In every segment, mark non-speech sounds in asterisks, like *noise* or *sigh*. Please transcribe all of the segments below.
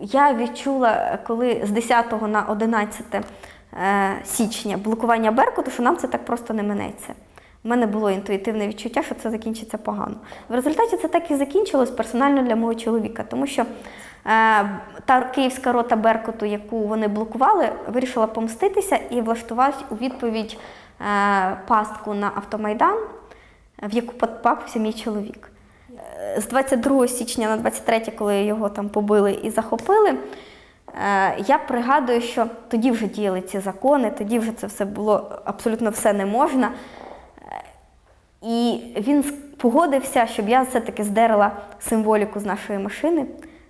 я відчула, коли з 10 на 11 е, січня блокування Беркуту, що нам це так просто не минеться. У мене було інтуїтивне відчуття, що це закінчиться погано. В результаті це так і закінчилось персонально для мого чоловіка, тому що е, та київська рота Беркуту, яку вони блокували, вирішила помститися і влаштувати у відповідь е, пастку на автомайдан, в яку потрапився мій чоловік. Е, З 22 січня на 23, коли його там побили і захопили, е, я пригадую, що тоді вже діяли ці закони, тоді вже це все було абсолютно все не можна. І він погодився, щоб я все-таки здерла символіку з нашої машини,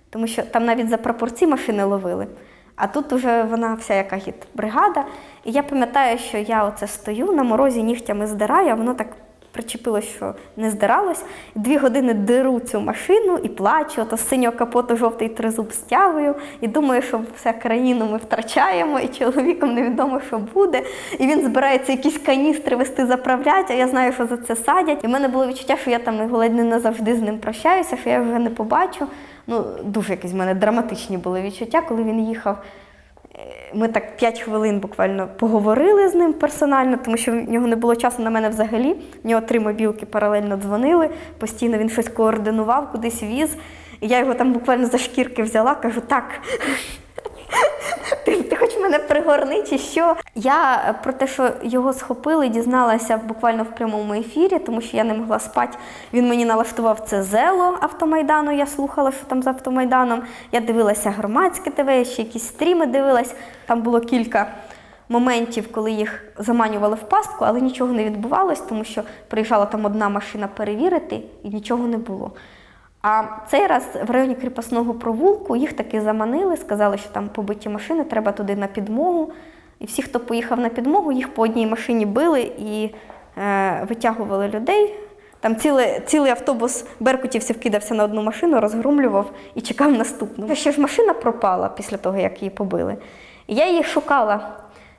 тому що там навіть за пропорції машини ловили. А тут вже вона вся яка гід бригада. І я пам'ятаю, що я оце стою на морозі нігтями здираю, а воно так причепилось, що не здиралось. Дві години деру цю машину і плачу, ото з синього капоту жовтий тризуб стягую. І думаю, що вся країну ми втрачаємо, і чоловіком невідомо, що буде. І він збирається якісь каністри вести заправляти, а я знаю, що за це садять. І в мене було відчуття, що я там ледь не назавжди з ним прощаюся, що я вже не побачу. Ну, дуже якісь в мене драматичні були відчуття, коли він їхав. Е, Ми так 5 хвилин буквально поговорили з ним персонально, тому що в нього не було часу на мене взагалі. В нього три мобілки паралельно дзвонили, постійно він щось координував, кудись віз. І я його там буквально за шкірки взяла, кажу, так. Мене пригорни чи що? Я е, про те, що його схопили, дізналася буквально в прямому ефірі, тому що я не могла спати. Він мені налаштував це зело автомайдану. Я слухала, що там з автомайданом. Я дивилася громадське ТВ, ще якісь стріми дивилась. Там було кілька моментів, коли їх заманювали в пастку, але нічого не відбувалось, тому що приїжджала там одна машина перевірити, і нічого не було. А цей раз в районі кріпосного провулку їх таки заманили, сказали, що там побиті машини, треба туди на підмогу. І всі, хто поїхав на підмогу, їх по одній машині били і е, витягували людей. Там цілий, цілий автобус беркутівців кидався на одну машину, розгрумлював і чекав наступну. Ще ж машина пропала після того, як її побили. І я її шукала.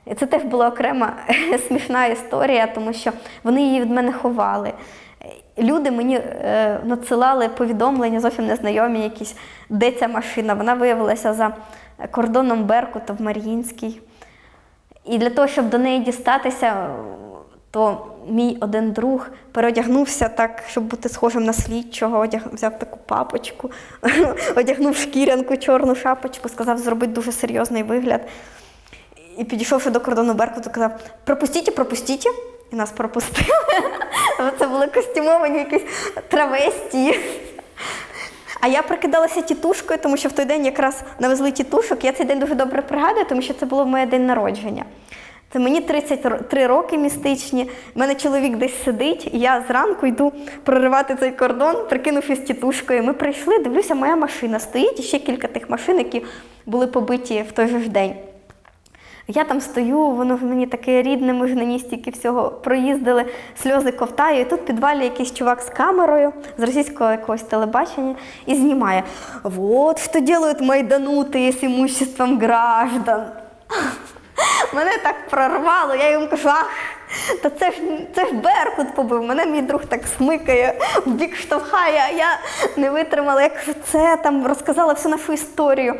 І це теж була окрема *laughs* смішна історія, тому що вони її від мене ховали. Люди мені е, надсилали повідомлення, зовсім незнайомі якісь, де ця машина. Вона виявилася за кордоном Беркута в Мар'їнській. І для того, щоб до неї дістатися, то мій один друг переодягнувся так, щоб бути схожим на слідчого, одяг... взяв таку папочку, *laughs* одягнув шкірянку, чорну шапочку, сказав зробити дуже серйозний вигляд. І підійшовши до кордону Беркуту, казав: пропустіть, пропустіть. І нас пропустили. Це були костюмовані якісь травесті. А я прикидалася тітушкою, тому що в той день якраз навезли тітушок. Я цей день дуже добре пригадую, тому що це було моє день народження. Це мені 33 роки містичні. У мене чоловік десь сидить, і я зранку йду проривати цей кордон, прикинувшись тітушкою. Ми прийшли, дивлюся, моя машина стоїть, і ще кілька тих машин, які були побиті в той же ж день. Я там стою, воно в мені таке рідне, ми ж на стільки всього проїздили, сльози ковтаю. І тут підвалі якийсь чувак з камерою з російського якогось телебачення і знімає. Вот що роблять майданути з імуществом граждан. *laughs* Мене так прорвало, я йому кажу, ах, та це ж це ж Беркут побив. Мене мій друг так смикає, в бік штовхає, а я не витримала. як це там розказала всю нашу історію.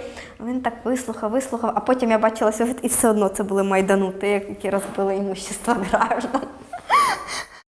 Він так вислухав, вислухав, а потім я бачила сюжет, і все одно це були майданути, які розбили імущество граждан.